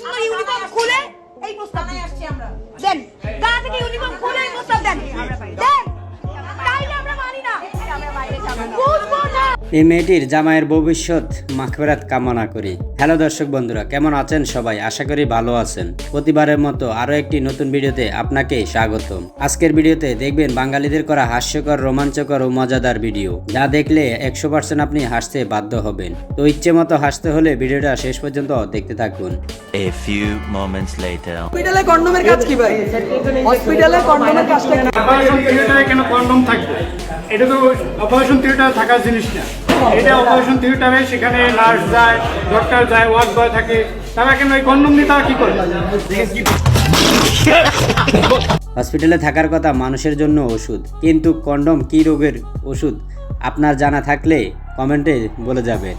সুন্দর ইউনিফর্ম খুলে এই প্রস্তাব দিন। দেন গা থেকে ইউনিফর্ম খুলে এই প্রস্তাব দেন। দেন তাইলে আমরা মানি না। বুঝব না। এই মেয়েটির জামাইয়ের ভবিষ্যৎ মাখবেরাত কামনা করি। হ্যালো দর্শক বন্ধুরা কেমন আছেন সবাই? আশা করি ভালো আছেন। প্রতিবারের মতো আরও একটি নতুন ভিডিওতে আপনাকে স্বাগতম। আজকের ভিডিওতে দেখবেন বাঙালিদের করা হাস্যকর রোমাঞ্চকর ও মজাদার ভিডিও। যা দেখলে একশো পার্সেন্ট আপনি হাসতে বাধ্য হবেন। তো ইচ্ছে মতো হাসতে হলে ভিডিওটা শেষ পর্যন্ত দেখতে থাকুন। A few moments later. হসপিটালে কন্ডোমের কাজ কি ভাই? হসপিটালে কন্ডোমের কাজটা কি? অপারেশন থিয়েটারে কেন কন্ডম থাকবে? এটা তো অপারেশন থিয়েটারে থাকার জিনিস না। এটা অপারেশন থিয়েটারে সেখানে নার্স যায় ডক্টর যায় ওয়ার্ড বয় থাকে। তারা কেন ওই কন্ডম দিয়ে তারা কি করে? হসপিটালে থাকার কথা মানুষের জন্য ওষুধ কিন্তু কন্ডম কি রোগের ওষুধ? আপনার জানা থাকলে কমেন্টে বলে যাবেন।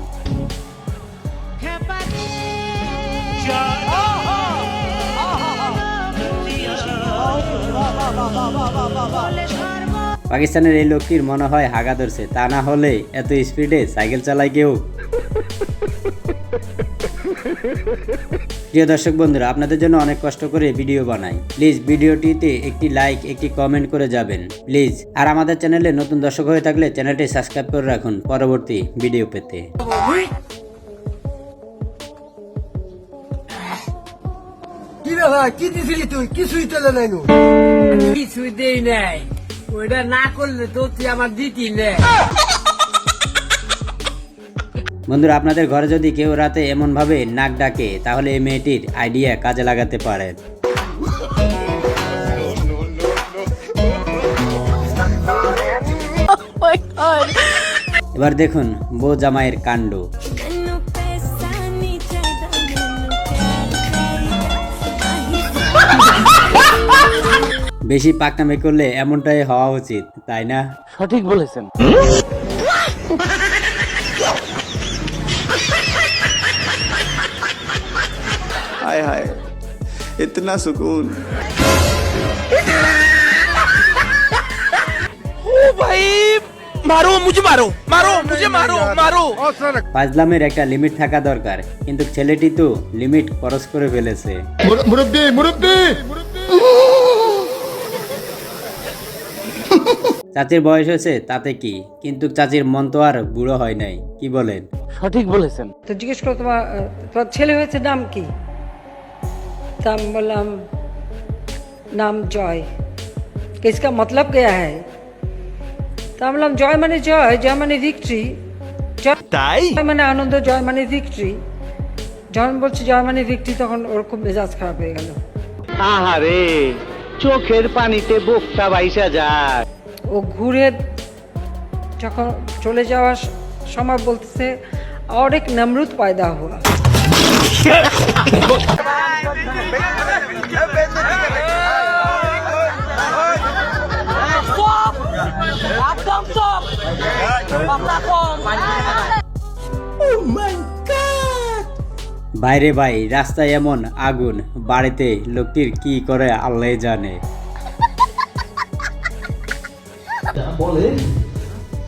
পাকিস্তানের এই লোকটির মনে হয় হাগা ধরছে তা না হলে এত স্পিডে সাইকেল চালায় কেউ? প্রিয় দর্শক বন্ধুরা আপনাদের জন্য অনেক কষ্ট করে ভিডিও বানাই। প্লিজ ভিডিওটিতে একটি লাইক একটি কমেন্ট করে যাবেন প্লিজ। আর আমাদের চ্যানেলে নতুন দর্শক হয়ে থাকলে চ্যানেলটি সাবস্ক্রাইব করে রাখুন পরবর্তী ভিডিও পেতে। কি কি দিছিলি তুই? কিছুই তেলে নাই কিছুই দেই নাই। ওইটা না করলে তো তুই আমার দিতি নে। বন্ধুরা আপনাদের ঘরে যদি কেউ রাতে এমন ভাবে নাক ডাকে তাহলে এই মেয়েটির আইডিয়া কাজে লাগাতে পারেন এবার দেখুন বউ জামাইয়ের কাণ্ড। বেশি পাকনামে করলে এমনটাই হওয়া উচিত তাই না? সঠিক বলেছেন। হায় হায় ইতনা সুকুন। মারো মুঝে মারো মারো মুঝে মারো মারো। একটা লিমিট থাকা দরকার কিন্তু ছেলেটি তো লিমিট ক্রস করে ফেলেছে। মুরব্বি মুরব্বি চাচির বয়স হয়েছে তাতে কি কিন্তু চাচির মন তো আর বুড়ো হয় নাই কি বলেন সঠিক বলেছেন তো জিজ্ঞেস করো তোমার আহ, তোমার ছেলে হয়েছে নাম কি তা আমি বললাম নাম জয় इसका मतलब क्या है তা আমি বললাম জয় মানে জয় জয় মানে ভিক্টরি তাই জয় মানে আনন্দ জয় মানে ভিক্টরি যখন বলছি জয় মানে ভিক্টরি তখন ওর খুব মেজাজ খারাপ হয়ে গেল আহারে চোখের পানিতে বোকটা বাইসা যায় ও ঘুরে যখন চলে যাওয়ার সময় বলতেছে আর এক নমরুদ পায়দা হওয়া। বাইরে ভাই, রাস্তায় এমন আগুন, বাড়িতে লোকটির কি করে আল্লাহ জানে। বলে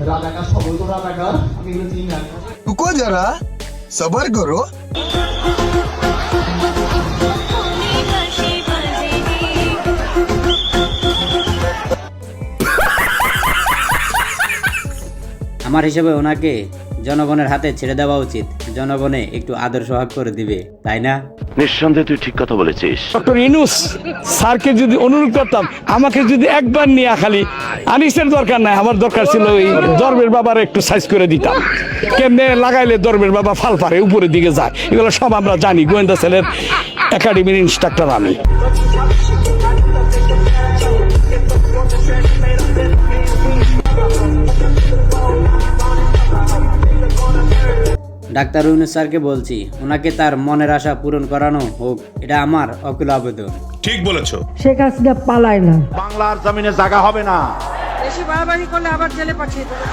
রাজাকার সবই তো রাজাকার আমি এগুলো চিনি না যারা সবার করো আমার হিসাবে ওনাকে জনগণের হাতে ছেড়ে দেওয়া উচিত। জনগণে একটু আদর সোহাগ করে দিবে তাই না? নিঃসন্দেহে তুই ঠিক কথা বলেছিস। ডক্টর ইনুস স্যারকে যদি অনুরোধ করতাম আমাকে যদি একবার নিয়ে খালি আনিসের দরকার নাই আমার দরকার ছিল ওই দরবের বাবার একটু সাইজ করে দিতাম। কেমনে লাগাইলে দরবের বাবা ফাল পারে উপরের দিকে যায়? এগুলো সব আমরা জানি গোয়েন্দা সেলের একাডেমির ইনস্ট্রাক্টর আমি। ডাক্তার ইউনুস স্যারকে বলছি ওনাকে তার মনের আশা পূরণ করানো হোক এটা আমার অকুল আবেদন। ঠিক বলেছ। শেখ হাসিনা পালায় না। বাংলার জমিনে জায়গা হবে না। বেশি বাড়াবাড়ি করলে আবার জেলে পাঠিয়ে দেবো।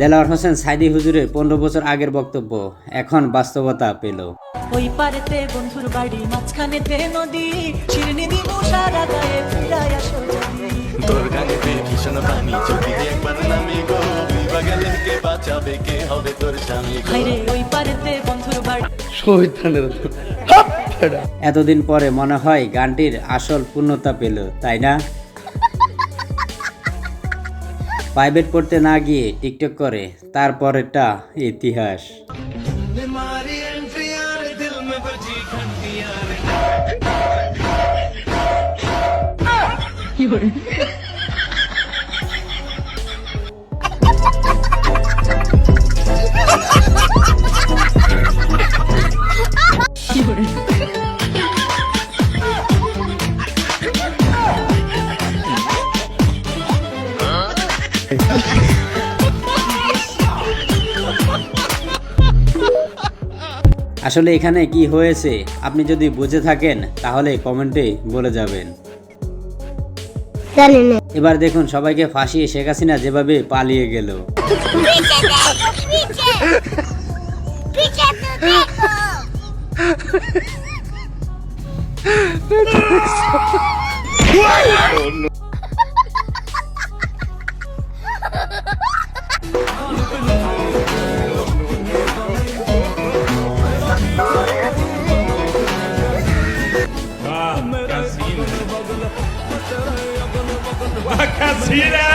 দেলাওয়ার হোসেন সাইদি হুজুরের পনেরো বছর আগের বক্তব্য এখন বাস্তবতা পেল। ওই পারেতে বন্ধুর বাড়ি মাঝখানেতে নদী শিরনি দিব সারা গায়ে ফিরায় আসো যদি তোর গানেতে ভীষণ পানি যদি বাঁচাবে কে হবে তোর স্বামী হাইরে ওই পারেতে বন্ধুর বাড়ি। এতদিন পরে মনে হয় গানটির আসল পূর্ণতা পেল তাই না? প্রাইভেট পড়তে না গিয়ে টিকটক করে তারপরেরটা ইতিহাস। আসলে এখানে কি হয়েছে আপনি যদি বুঝে থাকেন তাহলে কমেন্টে বলে যাবেন। এবার দেখুন সবাইকে ফাঁসিয়ে শেখ হাসিনা যেভাবে পালিয়ে গেল। Meu Deus. Casina. Ah,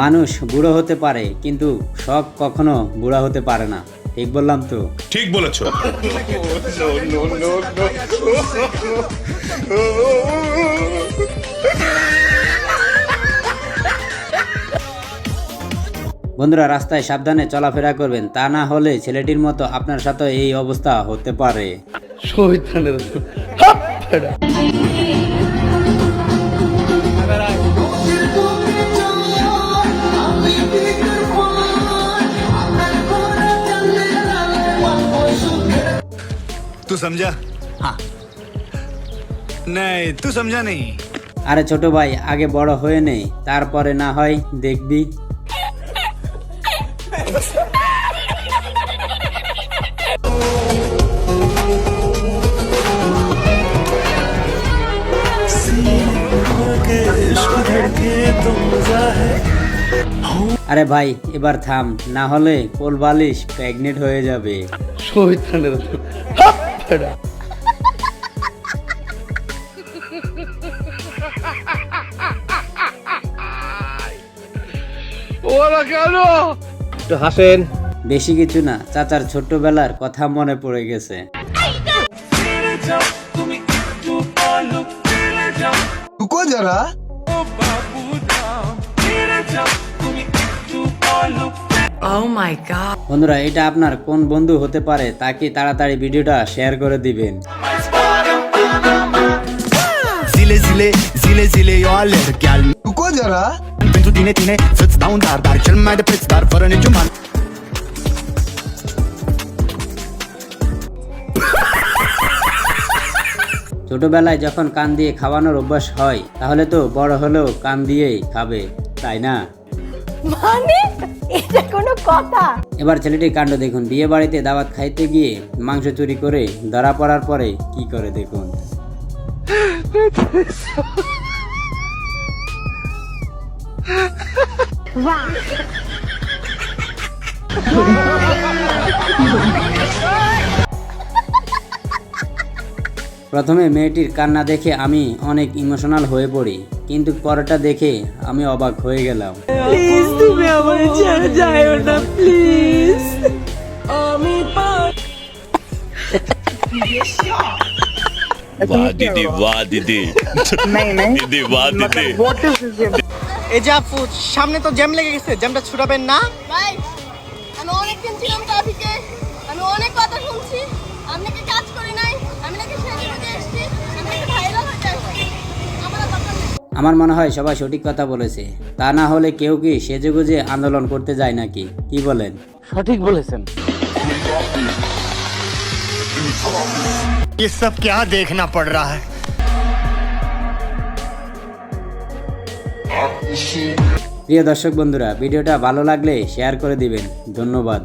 মানুষ বুড়ো হতে পারে কিন্তু শখ কখনো বুড়া হতে পারে না। ঠিক বললাম তো? ঠিক বলেছ। বন্ধুরা রাস্তায় সাবধানে চলাফেরা করবেন তা না হলে ছেলেটির মতো আপনার সাথে এই অবস্থা হতে পারে। तू समझा हाँ नहीं तू समझा नहीं আরে ছোট ভাই আগে বড় হয়ে নেই তারপরে না হয় দেখবি আরে ভাই এবার থাম না হলে কোল বালিশ প্রেগনেন্ট হয়ে যাবে টেরা হাসেন। বেশি কিছু না চাচার ছোট্টবেলার কথা মনে পড়ে গেছে। যারা। বাবু তুমি একটু Oh বন্ধুরা এটা আপনার কোন বন্ধু হতে পারে তাকে তাড়াতাড়ি ভিডিওটা শেয়ার করে দিবেন? ছোটবেলায় যখন কান দিয়ে খাওয়ানোর অভ্যাস হয় তাহলে তো বড় হলেও কান দিয়েই খাবে তাই না? মানে? এটা কোনো কথা। এবার ছেলেটির কাণ্ড দেখুন। বিয়ে বাড়িতে দাওয়াত খাইতে গিয়ে মাংস চুরি করে ধরা পড়ার পরে কি করে দেখুন? প্রথমে মেয়েটির কান্না দেখে আমি অনেক ইমোশনাল হয়ে পড়ি। কিন্তু পরেরটা দেখে আমি অবাক হয়ে গেলাম প্লিজ তুমি আমার ছেড়ে যাও না প্লিজ আমি वाह दीदी वाह दीदी दीदी वाह दीदी এই যে আপু সামনে তো জ্যাম লেগে গেছে জ্যামটা ছুটাবেন না ভাই আমার মনে হয় সবাই সঠিক কথা বলেছে তা না হলে কেউ কি সেজেগুজে আন্দোলন করতে যায় নাকি কি বলেন সঠিক বলেছেন ये सब क्या देखना पड़ रहा है প্রিয় দর্শক বন্ধুরা ভিডিওটা ভালো লাগলে শেয়ার করে দিবেন ধন্যবাদ